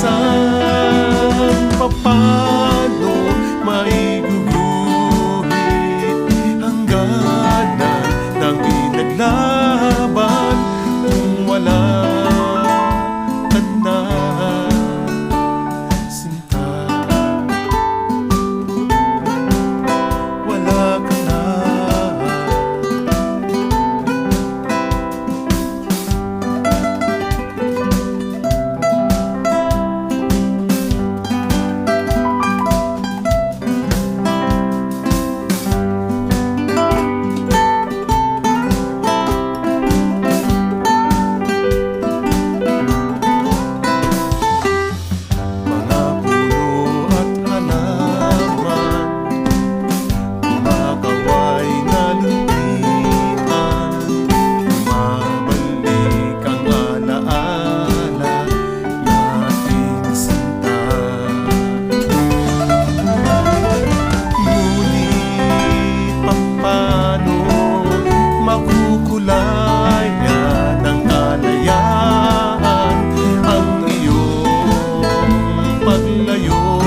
sun. makukulay na ng kalayaan. Ang iyong paglayo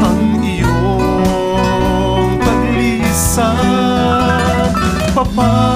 ang iyong paglisan papay